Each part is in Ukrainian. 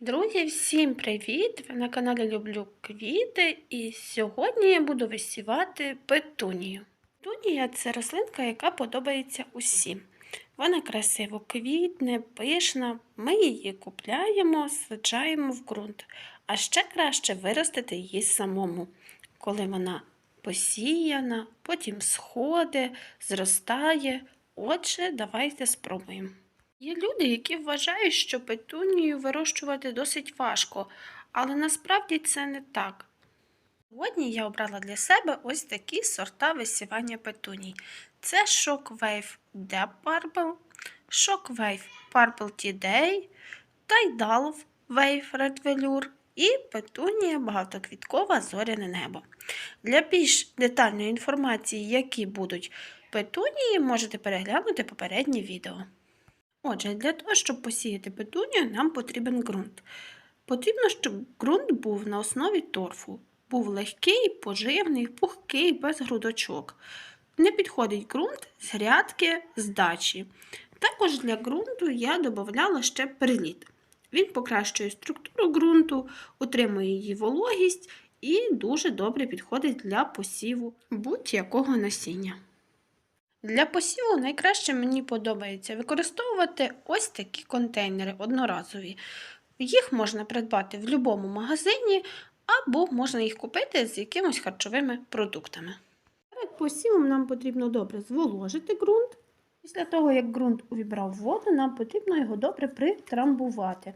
Друзі, всім привіт! Ви на каналі Люблю квіти і сьогодні я буду висівати петунію. Петунія це рослинка, яка подобається усім. Вона красиво квітне, пишна. Ми її купляємо, саджаємо в ґрунт. А ще краще виростити її самому, коли вона посіяна, потім сходить, зростає. Отже, давайте спробуємо. Є люди, які вважають, що петунію вирощувати досить важко, але насправді це не так. Сьогодні я обрала для себе ось такі сорта висівання петуній. Це Shockwave Deep Purple, Shockwave Purple Tea-Day, Tidal Wave Red Velour і петунія багатоквіткова зоряне небо. Для більш детальної інформації, які будуть петунії, можете переглянути попереднє відео. Отже, для того, щоб посіяти петунію, нам потрібен ґрунт. Потрібно, щоб ґрунт був на основі торфу. Був легкий, поживний, пухкий, без грудочок. Не підходить ґрунт з грядки, з дачі. Також для ґрунту я додавала ще перліт. Він покращує структуру ґрунту, утримує її вологість і дуже добре підходить для посіву будь-якого насіння. Для посіву найкраще мені подобається використовувати ось такі контейнери одноразові. Їх можна придбати в будь-якому магазині, або можна їх купити з якимось харчовими продуктами. Перед посівом нам потрібно добре зволожити ґрунт. Після того, як ґрунт увібрав воду, нам потрібно його добре притрамбувати,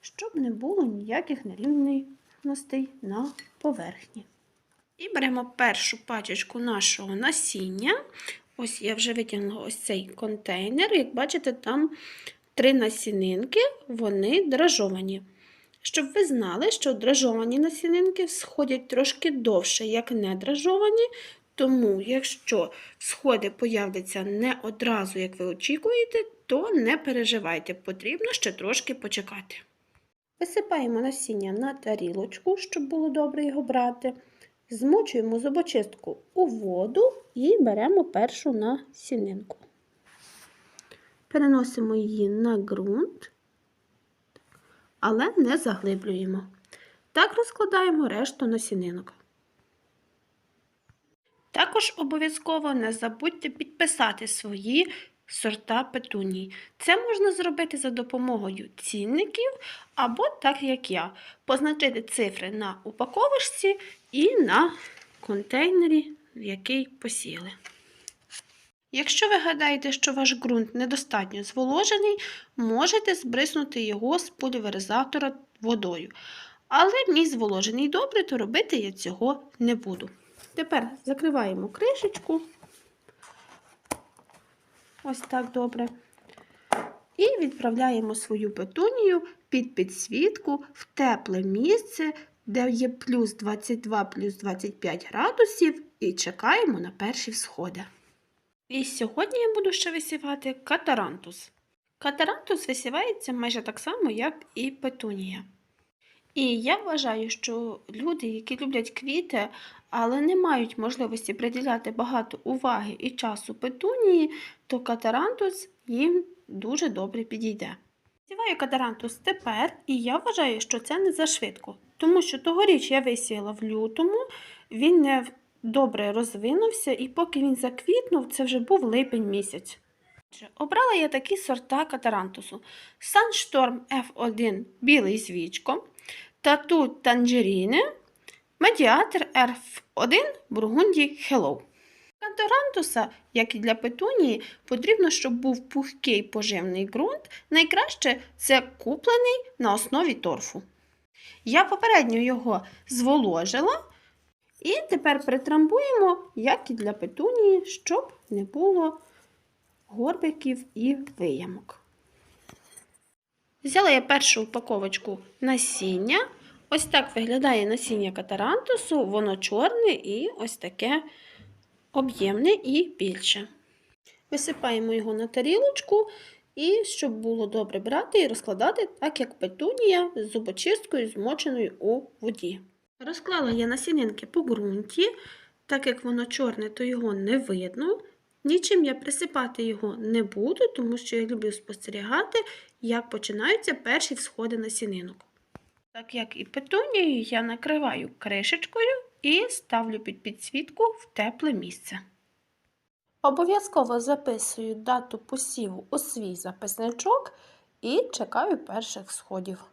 щоб не було ніяких нерівностей на поверхні. І беремо першу пачечку нашого насіння. Ось я вже витягнула ось цей контейнер. Як бачите, там три насінинки, вони дражовані. Щоб ви знали, що дражовані насінинки сходять трошки довше, як не дражовані, тому якщо сходи появляться не одразу, як ви очікуєте, то не переживайте, потрібно ще трошки почекати. Висипаємо насіння на тарілочку, щоб було добре його брати. Змочуємо зубочистку у воду і беремо першу насінинку. Переносимо її на ґрунт, але не заглиблюємо. Так розкладаємо решту насінинок. Також обов'язково не забудьте підписати свої сорта петуній. Це можна зробити за допомогою цінників або так як я, позначити цифри на упаковочці і на контейнері, в який посіяли. Якщо ви гадаєте, що ваш ґрунт недостатньо зволожений, можете збриснути його з пульверизатора водою. Але мій зволожений добре, то робити я цього не буду. Тепер закриваємо кришечку. Ось так добре. І відправляємо свою петунію під підсвітку в тепле місце, де є плюс 22, плюс 25 градусів, і чекаємо на перші всходи. І сьогодні я буду ще висівати катарантус. Катарантус висівається майже так само, як і петунія. І я вважаю, що люди, які люблять квіти, але не мають можливості приділяти багато уваги і часу петунії, то катарантус їм дуже добре підійде. Сіваю катарантус тепер, і я вважаю, що це не зашвидко, тому що тогоріч я висіяла в лютому, він не добре розвинувся, і поки він заквітнув, це вже був липень місяць. Обрала я такі сорта катарантусу: Sunstorm F1 білий з вічком, Тату Танджеріни, Медіатор F1 Бургунді Hello. Катарантуса, як і для петунії, потрібно, щоб був пухкий поживний ґрунт. Найкраще це куплений на основі торфу. Я попередньо його зволожила. І тепер притрамбуємо, як і для петунії, щоб не було горбиків і виямок. Взяла я першу упаковочку насіння. Ось так виглядає насіння катарантусу, воно чорне і ось таке об'ємне і більше. Висипаємо його на тарілочку, і щоб було добре брати і розкладати, так як петунія з зубочисткою, змоченою у воді. Розклала я насінинки по ґрунті, так як воно чорне, то його не видно. Нічим я присипати його не буду, тому що я люблю спостерігати, як починаються перші всходи насінинок. Так як і петунію, я накриваю кришечкою і ставлю під підсвітку в тепле місце. Обов'язково записую дату посіву у свій записничок і чекаю перших сходів.